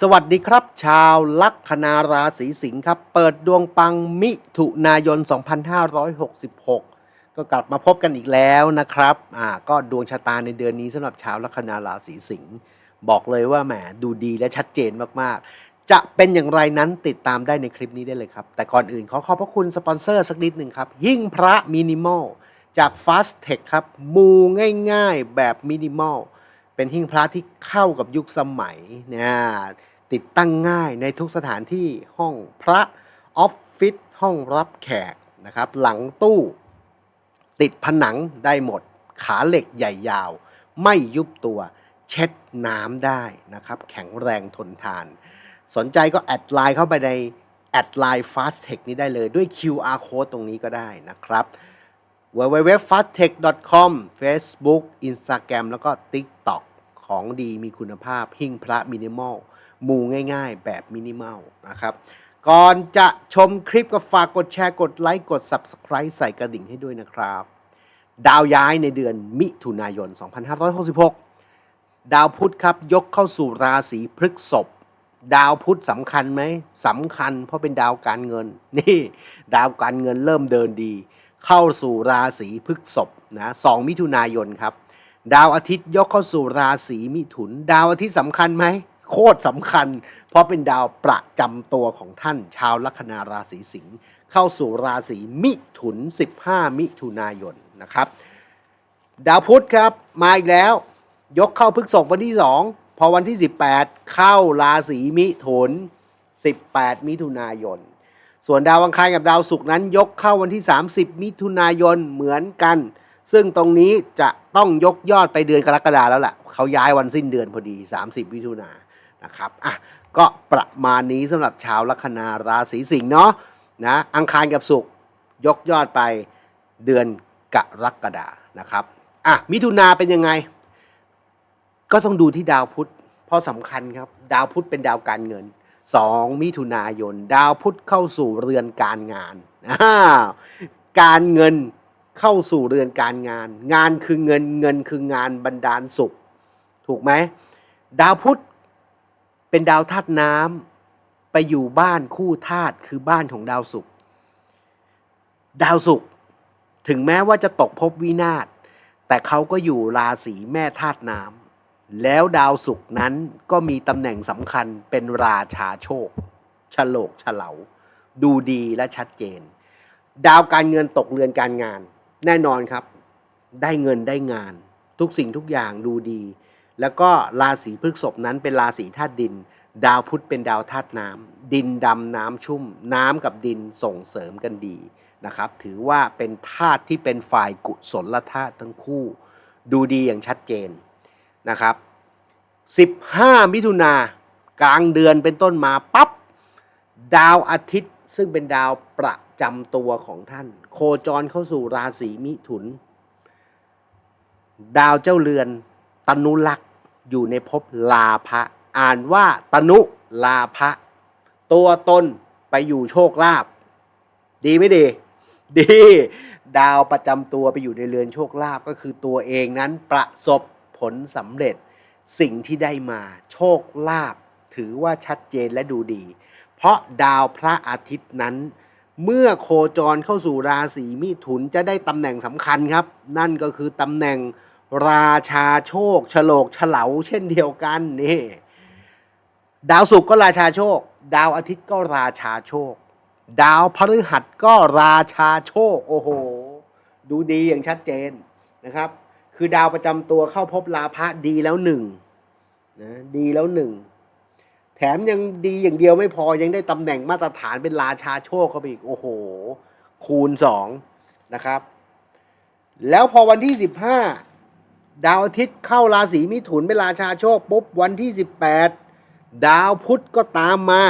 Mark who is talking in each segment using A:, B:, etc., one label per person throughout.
A: สวัสดีครับ ชาวลัคนาราศีสิงห์ครับ เปิดดวงปังมิถุนายน 2566 ก็กลับมาพบกันอีกแล้วนะครับอ่าก็ดวงชะตาในเดือนนี้สำหรับชาวลัคนาราศีสิงห์บอกเลยว่าแหมดูดีและชัดเจนมากๆ จะเป็นอย่างไรนั้นติดตามได้ในคลิปนี้ได้เลยครับ แต่ก่อนอื่นขอขอบพระคุณสปอนเซอร์สักนิดหนึ่งครับ หิ่งพระมินิมอลจาก Fast Tech ครับมูง่ายๆแบบมินิมอล เป็นหิ้งพระที่เข้ากับยุคสมัยนะติดตั้งง่ายในทุกสถานที่ห้องพระออฟฟิศห้องรับแขกนะครับ หลังตู้ ติดผนังได้หมด ขาเหล็กใหญ่ยาว ไม่ยุบตัว เช็ดน้ำได้นะครับ แข็งแรงทนทาน สนใจก็แอดไลน์เข้าไปในแอดไลน์ fasttech นี้ได้เลยด้วย QR code ตรงนี้ก็ได้นะครับ www.fasttech.com Facebook Instagram แล้วก็ TikTok ของดีมีคุณภาพ หิ้งพระมินิมอลมูง่ายๆ แบบมินิมอลนะครับก่อนจะชมคลิปก็ฝากกดแชร์กดไลค์กด Subscribe ใส่กระดิ่งให้ด้วยนะครับ ดาวย้ายในเดือนมิถุนายน 2566 ดาวพุธครับยกเข้าสู่ราศีพฤษภดาวพุธสำคัญไหมสำคัญเพราะเป็นดาวการเงิน นี่ ดาวการเงินเริ่มเดินดี เข้าสู่ราศีพฤษภนะ 2 มิถุนายนครับ ดาวอาทิตย์ยกเข้าสู่ราศีมิถุน ดาวอาทิตย์สำคัญไหมโคตรสำคัญ เพราะเป็นดาวประจำตัวของท่าน ชาวลัคนาราศีสิงห์เข้าสู่ราศีมิถุน 15 มิถุนายนนะครับ ดาวพุธครับมาอีกแล้ว ยกเข้าพฤกษภวันที่ 2 พอวันที่ 18 เข้าราศีมิถุน 18 มิถุนายน ส่วนดาวอังคารกับดาวศุกร์นั้นยกเข้าวันที่ 30 มิถุนายนเหมือนกัน ซึ่งตรงนี้จะต้องยกยอดไปเดือนกรกฎาแล้วแหละเขาย้ายวันสิ้นเดือนพอดี 30มิถุนายนนะครับอะก็ประมาณนี้สำหรับชาวลัคนาราศีสิงห์เนาะนะอังคารกับศุกร์ยกยอดไปเดือนกรกฎานะครับอะมิถุนาเป็นยังไง ก็ต้องดูที่ดาวพุธเพราะสำคัญครับ ดาวพุธเป็นดาวการเงิน 2 มิถุนายน ดาวพุธเข้าสู่เรือนการงาน การเงิน เข้าสู่เรือนการงาน งานคือเงินเงินคืองานบรรดาลสุข ถูกไหมดาวพุธเป็นดาวธาตุน้ำไปอยู่บ้านคู่ธาตุคือบ้านของดาวศุกร์ดาวศุกร์ถึงแม้ว่าจะตกภพวินาศแต่เขาก็อยู่ราศีแม่ธาตุน้ำแล้วดาวศุกร์นั้นก็มีตำแหน่งสำคัญเป็นราชาโชคฉลกเฉลาดูดีและชัดเจน ดาวการเงินตกเรือนการงาน แน่นอนครับ ได้เงินได้งาน ทุกสิ่งทุกอย่างดูดี แล้วก็ราศีพฤษภนั้นเป็นราศีธาตุดิน ดาวพุธเป็นดาวธาตุน้ำดินดำน้ำชุ่ม น้ำกับดินส่งเสริมกันดีนะครับ ถือว่าเป็นธาตุที่เป็นฝ่ายกุศลธาตุทั้งคู่ ดูดีอย่างชัดเจนนะครับ 15 มิถุนากลางเดือนเป็นต้นมาปั๊บดาวอาทิตย์ ซึ่งเป็นดาวประจำตัวของท่าน โคจรเข้าสู่ราศีมิถุน ดาวเจ้าเรือน ตนุลักษ์อยู่ในภพลาภะอ่านว่าตนุลาภะตัวตนไปอยู่โชคลาภดีไม่ดี ดี ดาวประจำตัวไปอยู่ในเรือนโชคลาภก็คือตัวเองนั้นประสบผลสำเร็จ สิ่งที่ได้มา โชคลาภถือว่าชัดเจนและดูดี เพราะดาวพระอาทิตย์นั้น เมื่อโคจรเข้าสู่ราศีมิถุนจะได้ตำแหน่งสำคัญครับ นั่นก็คือตำแหน่งราชาโชคฉลกเฉลาเช่นเดียวกันนี่ดาวศุกร์ก็ราชาโชค ดาวอาทิตย์ก็ราชาโชค ดาวพฤหัสก็ราชาโชค โอ้โห ดูดีอย่างชัดเจนนะครับ คือดาวประจำตัวเข้าพบลาภะดีแล้วหนึ่งนะดีแล้วหนึ่ง ถมยังดีอย่างเดียวไม่พอยังได้ตำแหน่งมาตรฐานเป็นราชาโชคเข้าไปอีก โอ้โห คูณสองนะครับ แล้วพอวันที่สิบห้าดาวอาทิตย์เข้าราศีมิถุนเป็นราชาโชคปุ๊บวันที่ 18 ดาวพุธก็ตามมา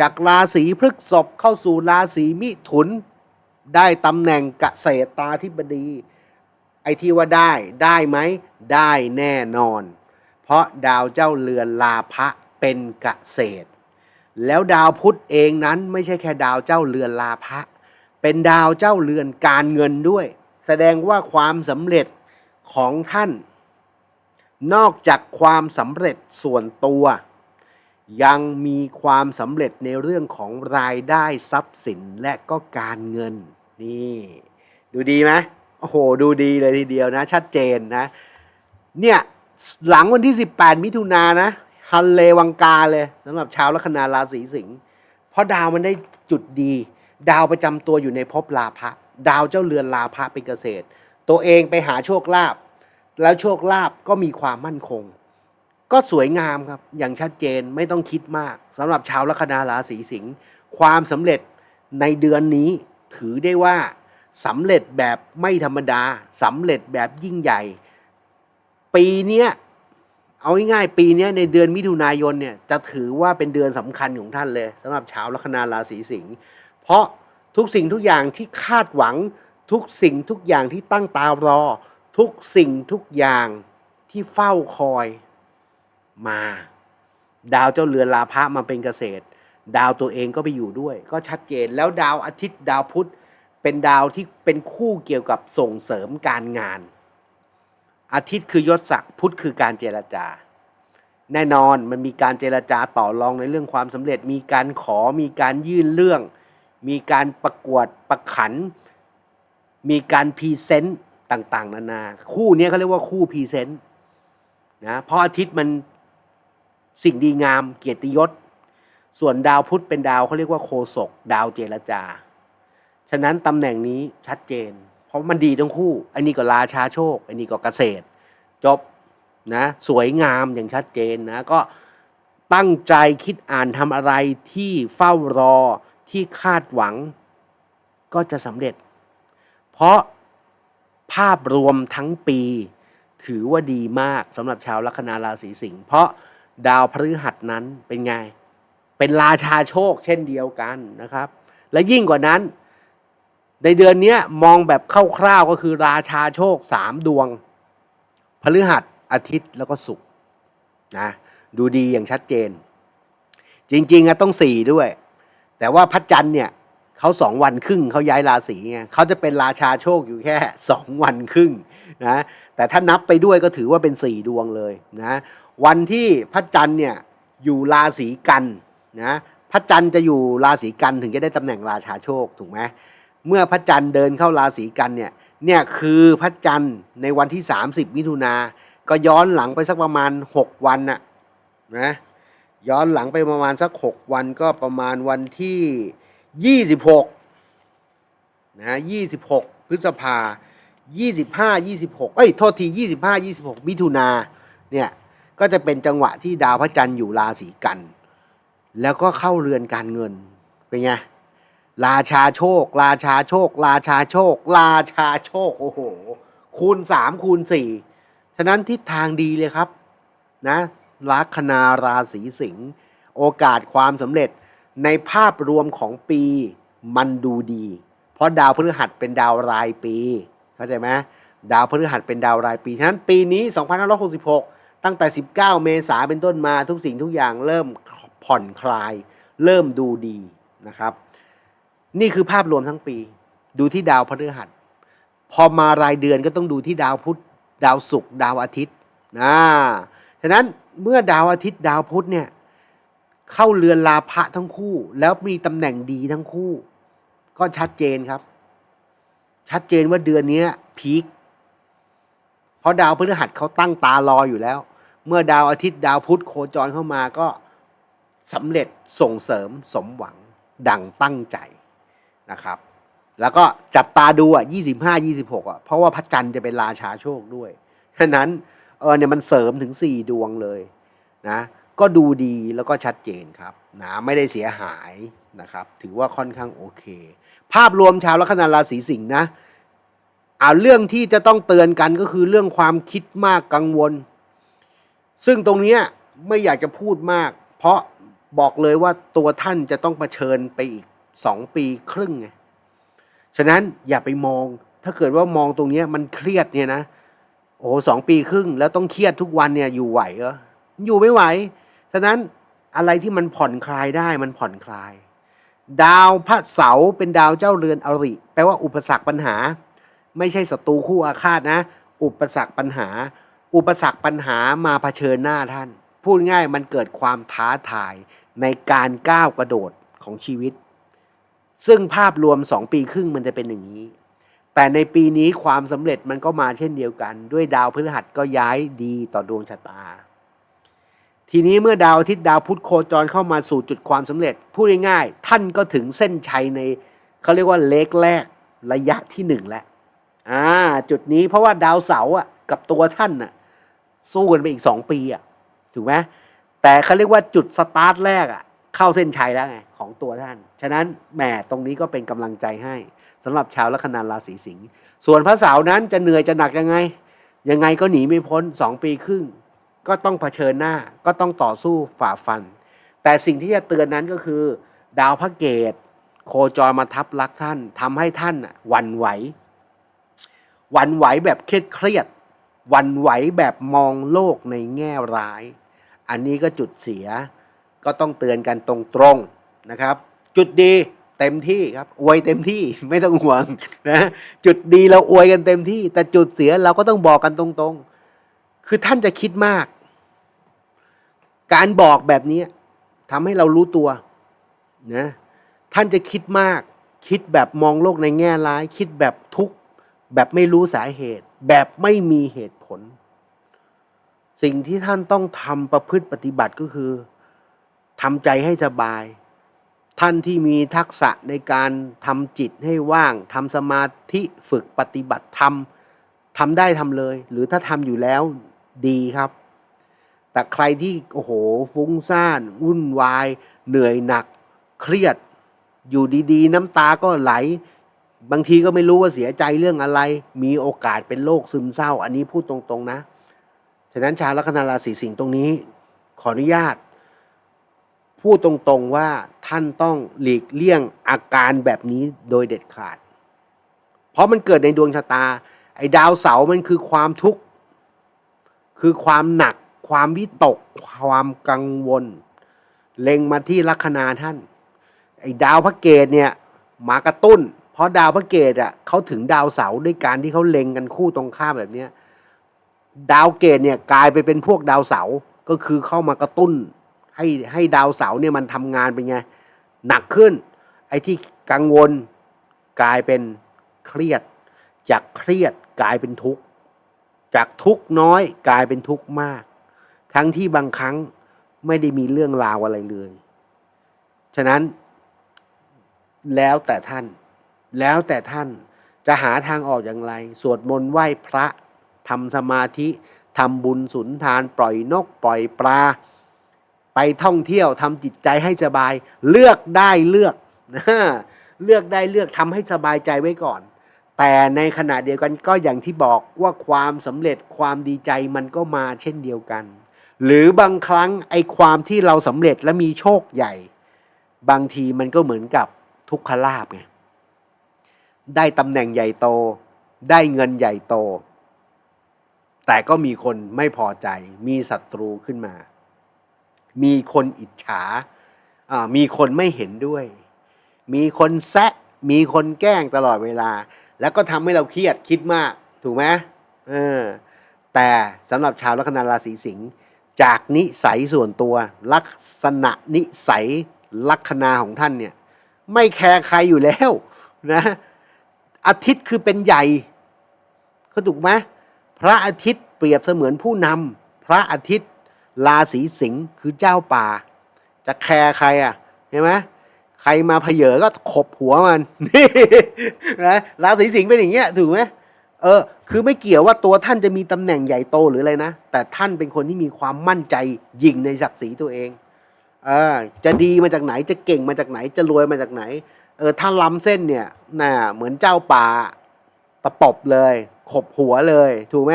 A: จากราศีพฤษภเข้าสู่ราศีมิถุน ได้ตำแหน่งเกษตรตาธิบดี ไอที่ว่าได้ได้ไหมได้แน่นอน เพราะดาวเจ้าเรือนลาภะ เป็นเกษตร แล้วดาวพุธเองนั้นไม่ใช่แค่ดาวเจ้าเรือนลาภะเป็นดาวเจ้าเรือนการเงินด้วย แสดงว่าความสำเร็จของท่าน นอกจากความสำเร็จส่วนตัว ยังมีความสำเร็จในเรื่องของรายได้ทรัพย์สินและก็การเงินนี่ดูดีไหมโอ้โห ดูดีเลยทีเดียวนะ ชัดเจนนะ เนี่ย หลังวันที่ 18 มิถุนายนนะ ฮันเลวังกาเลยสำหรับชาวลัคนาราศีสิงห์เพราะดาวมันได้จุดดี ดาวประจำตัวอยู่ในภพลาภะดาวเจ้าเรือนลาภะเป็นเกษตร ตัวเองไปหาโชคลาภแล้วโชคลาภก็มีความมั่นคง ก็สวยงามครับอย่างชัดเจนไม่ต้องคิดมากสำหรับชาวลัคนาราศีสิงห์ความสำเร็จในเดือนนี้ถือได้ว่าสำเร็จแบบไม่ธรรมดาสำเร็จแบบยิ่งใหญ่ ปีเนี้ย เอาง่ายๆปีนี้ในเดือนมิถุนายนเนี่ยจะถือว่าเป็นเดือนสำคัญของท่านเลยสำหรับชาวลัคนาราศีสิงห์เพราะทุกสิ่งทุกอย่างที่คาดหวังทุกสิ่งทุกอย่างที่ตั้งตารอ ทุกสิ่งทุกอย่างที่เฝ้าคอยมา ดาวเจ้าเรือนลาภะมาเป็นเกษตร ดาวตัวเองก็ไปอยู่ด้วย ก็ชัดเจนแล้วดาวอาทิตย์ดาวพุธเป็นดาวที่เป็นคู่เกี่ยวกับส่งเสริมการงาน อาทิตย์คือยศศักดิ์พุธคือการเจรจา แน่นอนมันมีการเจรจาต่อรองในเรื่องความสำเร็จ มีการขอมีการยื่นเรื่อง มีการประกวดประขัน มีการพรีเซนต์ต่าง ๆ นานา คู่นี้เขาเรียกว่าคู่พรีเซนต์นะเพราะอาทิตย์มันสิ่งดีงามเกียรติยศ ส่วนดาวพุธเป็นดาวเขาเรียกว่าโคศกดาวเจรจา ฉะนั้นตำแหน่งนี้ชัดเจน เพราะมันดีทั้งคู่ อันนี้ก็ราชาโชค อันนี้ก็เกษตร จบนะสวยงามอย่างชัดเจนนะก็ตั้งใจคิดอ่านทำอะไรที่เฝ้ารอที่คาดหวังก็จะสำเร็จ เพราะภาพรวมทั้งปี ถือว่าดีมากสำหรับชาวลัคนาราศีสิงห์เพราะดาวพฤหัสนั้นเป็นไง เป็นราชาโชคเช่นเดียวกันนะครับ และยิ่งกว่านั้น ในเดือนนี้มองแบบคร่าวๆก็คือราชาโชคสามดวงพฤหัสอาทิตย์แล้วก็ศุกร์นะดูดีอย่างชัดเจน จริงๆอะต้องสี่ด้วย แต่ว่าพระจันทร์เนี่ยเขาสองวันครึ่งเขาย้ายราศีไงเขาจะเป็นราชาโชคอยู่แค่สองวันครึ่งนะแต่ถ้านับไปด้วยก็ถือว่าเป็นสี่ดวงเลยนะวันที่พระจันทร์เนี่ยอยู่ราศีกันนะพระจันทร์จะอยู่ราศีกันถึงจะได้ตำแหน่งราชาโชคถูกไหม เมื่อพระจันทร์เดินเข้าราศีกันเนี่ยเนี่ยคือพระจันทร์ในวันที่ 30 มิถุนาก็ย้อนหลังไปสักประมาณ 6 วันน่ะนะย้อนหลังไปประมาณสัก 6 วันก็ประมาณวันที่ 26นะ26 พฤษภา 25 26 เอ้ยโทษที 25 26 มิถุนาเนี่ยก็จะเป็นจังหวะที่ดาวพระจันทร์อยู่ราศีกัน แล้วก็เข้าเรือนการเงินเป็นไง ราชาโชค ราชาโชค ราชาโชค ราชาโชค โอ้โห คูณสามคูณสี่ฉะนั้นทิศทางดีเลยครับนะลัคนาราศีสิงห์โอกาสความสำเร็จในภาพรวมของปีมันดูดี เพราะดาวพฤหัสเป็นดาวรายปี เข้าใจไหมดาวพฤหัสเป็นดาวรายปี ฉะนั้นปีนี้ 2566 ตั้งแต่ 19 เมษาเป็นต้นมาทุกสิ่งทุกอย่างเริ่มผ่อนคลาย เริ่มดูดีนะครับ นี่คือภาพรวมทั้งปี ดูที่ดาวพฤหัส พอมารายเดือนก็ต้องดูที่ดาวพุธดาวศุกร์ดาวอาทิตย์นะฉะนั้นเมื่อดาวอาทิตย์ดาวพุธเนี่ยเข้าเรือนลาภะทั้งคู่ แล้วมีตำแหน่งดีทั้งคู่ ก็ชัดเจนครับ ชัดเจนว่าเดือนนี้พีคเพราะดาวพฤหัสเขาตั้งตารออยู่แล้ว เมื่อดาวอาทิตย์ดาวพุธโคจรเข้ามาก็สำเร็จส่งเสริมสมหวังดังตั้งใจ นะครับ แล้วก็จับตาดูอะยี่สิบห้ายี่สิบหกอะเพราะว่าพระจันทร์จะเป็นราชาโชคด้วยฉะนั้นเออเนี่ยมันเสริมถึงสี่ดวงเลยนะก็ดูดีแล้วก็ชัดเจนครับนะไม่ได้เสียหายนะครับ ถือว่าค่อนข้างโอเค ภาพรวมชาวลัคนาราศีสิงห์นะเอาเรื่องที่จะต้องเตือนกันก็คือเรื่องความคิดมากกังวล ซึ่งตรงนี้ไม่อยากจะพูดมาก เพราะบอกเลยว่าตัวท่านจะต้องเผชิญไปอีก สองปีครึ่งไงฉะนั้นอย่าไปมอง ถ้าเกิดว่ามองตรงนี้มันเครียดเนี่ยนะโอ้โหสองปีครึ่ง แล้วต้องเครียดทุกวันเนี่ยอยู่ไหวเหรออยู่ไม่ไหว ฉะนั้นอะไรที่มันผ่อนคลายได้มันผ่อนคลาย ดาวพระเสาร์เป็นดาวเจ้าเรือนอริ แปลว่าอุปสรรคปัญหา ไม่ใช่ศัตรูคู่อาฆาตนะ อุปสรรคปัญหา อุปสรรคปัญหามาเผชิญหน้าท่าน พูดง่ายมันเกิดความท้าทายในการก้าวกระโดดของชีวิต ซึ่งภาพรวม 2 ปีครึ่งมันจะเป็นอย่างนี้ แต่ในปีนี้ความสำเร็จมันก็มาเช่นเดียวกัน ด้วยดาวพฤหัสก็ย้ายดีต่อดวงชะตา ทีนี้เมื่อดาวอาทิตย์ดาวพุธโคจรเข้ามาสู่จุดความสำเร็จพูดง่ายๆท่านก็ถึงเส้นชัยในเขาเรียกว่าเล็กแรกระยะที่หนึ่งแล้วอ่าจุดนี้เพราะว่าดาวเสาร์อะกับตัวท่านอะสู้กันไปอีกสองปีอะถูกไหมแต่เขาเรียกว่าจุดสตาร์ทแรกอะ เข้าเส้นชัยแล้วไงของตัวท่าน ฉะนั้นแหมตรงนี้ก็เป็นกำลังใจให้สำหรับชาวลัคนาราศีสิงห์ส่วนพระเสาร์นั้นจะเหนื่อยจะหนักยังไง ยังไงก็หนีไม่พ้นสองปีครึ่ง ก็ต้องเผชิญหน้าก็ต้องต่อสู้ฝ่าฟัน แต่สิ่งที่จะเตือนนั้นก็คือ ดาวพระเกตโคจรมาทับลักท่านทำให้ท่านหวันไหวหวันไหวแบบเครียดเครียดหวันไหวแบบมองโลกในแง่ร้าย อันนี้ก็จุดเสีย ก็ต้องเตือนกันตรงๆนะครับ จุดดีเต็มที่ครับอวยเต็มที่ไม่ต้องห่วงนะจุดดีเราอวยกันเต็มที่ แต่จุดเสียเราก็ต้องบอกกันตรงๆ คือท่านจะคิดมาก การบอกแบบนี้ทำให้เรารู้ตัวนะท่านจะคิดมาก คิดแบบมองโลกในแง่ร้าย คิดแบบทุกข์แบบไม่รู้สาเหตุ แบบไม่มีเหตุผล สิ่งที่ท่านต้องทำประพฤติปฏิบัติก็คือ ทำใจให้สบาย ท่านที่มีทักษะในการทำจิตให้ว่างทำสมาธิฝึกปฏิบัติธรรมทำได้ทำเลย หรือถ้าทำอยู่แล้วดีครับ แต่ใครที่โอ้โหฟุ้งซ่าน วุ่นวาย เหนื่อยหนัก เครียด อยู่ดีๆ น้ำตาก็ไหล บางทีก็ไม่รู้ว่าเสียใจเรื่องอะไร มีโอกาสเป็นโรคซึมเศร้า อันนี้พูดตรงๆนะ ฉะนั้นชาวลัคนาราศีสิงห์ตรงนี้ ขออนุญาต พูดตรงๆว่าท่านต้องหลีกเลี่ยงอาการแบบนี้โดยเด็ดขาด เพราะมันเกิดในดวงชะตา ไอ้ดาวเสามันคือความทุกข์ คือความหนัก ความวิตก ความกังวล เล็งมาที่ลัคนาท่าน ไอ้ดาวพระเกตเนี่ยมากระตุ้น เพราะดาวพระเกตอะเขาถึงดาวเสาด้วยการที่เขาเล็งกันคู่ตรงข้ามแบบเนี้ยดาวเกตเนี่ยกลายไปเป็นพวกดาวเสาก็คือเข้ามากระตุ้น ให้ให้ดาวเสาร์เนี่ยมันทำงานเป็นไง หนักขึ้น ไอ้ที่กังวลกลายเป็นเครียด จากเครียดกลายเป็นทุกข์ จากทุกข์น้อยกลายเป็นทุกข์มาก ทั้งที่บางครั้งไม่ได้มีเรื่องราวอะไรเลย ฉะนั้น แล้วแต่ท่าน แล้วแต่ท่านจะหาทางออกอย่างไร สวดมนต์ไหว้พระทำสมาธิทำบุญสุนทาน ปล่อยนกปล่อยปลา ไปท่องเที่ยวทำจิตใจให้สบาย เลือกได้เลือกนะเลือกได้เลือกทำให้สบายใจไว้ก่อน แต่ในขณะเดียวกันก็อย่างที่บอกว่าความสำเร็จความดีใจมันก็มาเช่นเดียวกัน หรือบางครั้งไอ้ความที่เราสำเร็จและมีโชคใหญ่ บางทีมันก็เหมือนกับทุกขลาบไงได้ตำแหน่งใหญ่โต ได้เงินใหญ่โต แต่ก็มีคนไม่พอใจมีศัตรูขึ้นมา มีคนอิจฉาอ่ามีคนไม่เห็นด้วย มีคนแซะ มีคนแกล้งตลอดเวลา แล้วก็ทำให้เราเครียดคิดมาก ถูกไหมเออแต่สำหรับชาวลัคนาราศีสิงห์จากนิสัยส่วนตัว ลักษณะนิสัยลัคนาของท่านเนี่ยไม่แคร์ใครอยู่แล้วนะอาทิตย์คือเป็นใหญ่เขาถูกไหมพระอาทิตย์เปรียบเสมือนผู้นำพระอาทิตย์ ราศีสิงห์คือเจ้าป่า จะแคร์ใครอะเห็นไหมใครมาเพเยอก็ขบหัวมันนี่นะราศีสิงห์เป็นอย่างเงี้ยถูกไหมเออ คือไม่เกี่ยวว่าตัวท่านจะมีตำแหน่งใหญ่โตหรืออะไรนะ แต่ท่านเป็นคนที่มีความมั่นใจยิ่งในศักดิ์ศรีตัวเองเออจะดีมาจากไหนจะเก่งมาจากไหนจะรวยมาจากไหน เออถ้าล้ำเส้นเนี่ยน่ะเหมือนเจ้าป่าตะปบเลย ขบหัวเลย ถูกไหม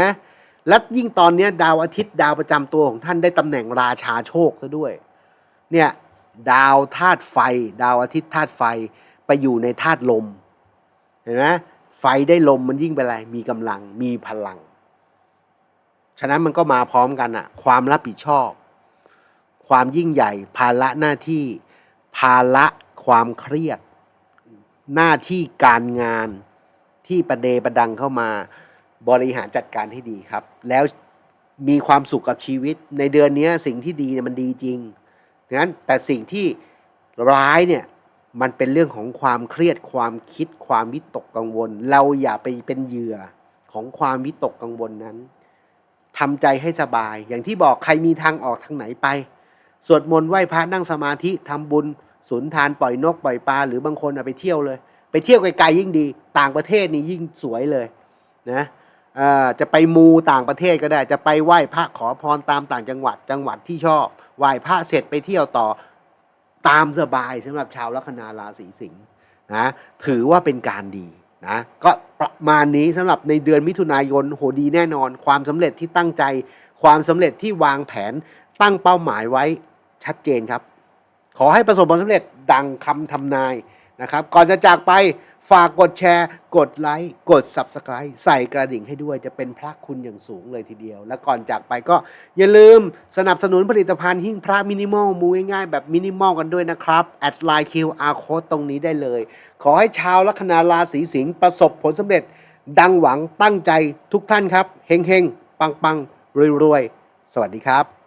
A: และยิ่งตอนนี้ดาวอาทิตย์ดาวประจำตัวของท่านได้ตำแหน่งราชาโชคซะด้วย เนี่ยดาวธาตุไฟ ดาวอาทิตย์ธาตุไฟไปอยู่ในธาตุลม เห็นไหมไฟได้ลมมันยิ่งเป็นอะไร มีกำลังมีพลัง ฉะนั้นมันก็มาพร้อมกันอะความรับผิดชอบ ความยิ่งใหญ่ ภาระหน้าที่ ภาระความเครียด หน้าที่การงานที่ประเดประดังเข้ามา บริหารจัดการให้ดีครับ แล้วมีความสุขกับชีวิต ในเดือนนี้สิ่งที่ดีเนี่ยมันดีจริงงั้นแต่สิ่งที่ร้ายเนี่ยมันเป็นเรื่องของความเครียดความคิดความวิตกกังวล เราอย่าไปเป็นเหยื่อของความวิตกกังวลนั้นทำใจให้สบาย อย่างที่บอกใครมีทางออกทางไหนไป สวดมนต์ไหว้พระนั่งสมาธิทำบุญสุนทานปล่อยนกปล่อยปลาหรือบางคนเอาไปเที่ยวเลย ไปเที่ยวไกลๆยิ่งดี ต่างประเทศนี่ยิ่งสวยเลยนะ จะไปมูต่างประเทศก็ได้ จะไปไหว้พระขอพรตามต่างจังหวัดจังหวัดที่ชอบไหว้พระเสร็จไปเที่ยวต่อตามสบายสำหรับชาวลัคนาราศีสิงห์นะถือว่าเป็นการดีนะก็ประมาณนี้สำหรับในเดือนมิถุนายนโหดีแน่นอน ความสำเร็จที่ตั้งใจ ความสำเร็จที่วางแผนตั้งเป้าหมายไว้ชัดเจนครับ ขอให้ประสบผลสำเร็จดังคำทำนายนะครับ ก่อนจะจากไป ฝากกดแชร์ กดไลค์ กด Subscribe ใส่กระดิ่งให้ด้วยจะเป็นพระคุณอย่างสูงเลยทีเดียว และก่อนจากไปก็อย่าลืมสนับสนุนผลิตภัณฑ์หิ้งพระมินิมอลมูง่ายๆ แบบมินิมอลกันด้วยนะครับ แอดไลน์ QR Code ตรงนี้ได้เลย ขอให้ชาวลัคนาราศีสิงห์ประสบผลสำเร็จ ดังหวังตั้งใจทุกท่านครับเฮงๆปังๆรวยๆสวัสดีครับ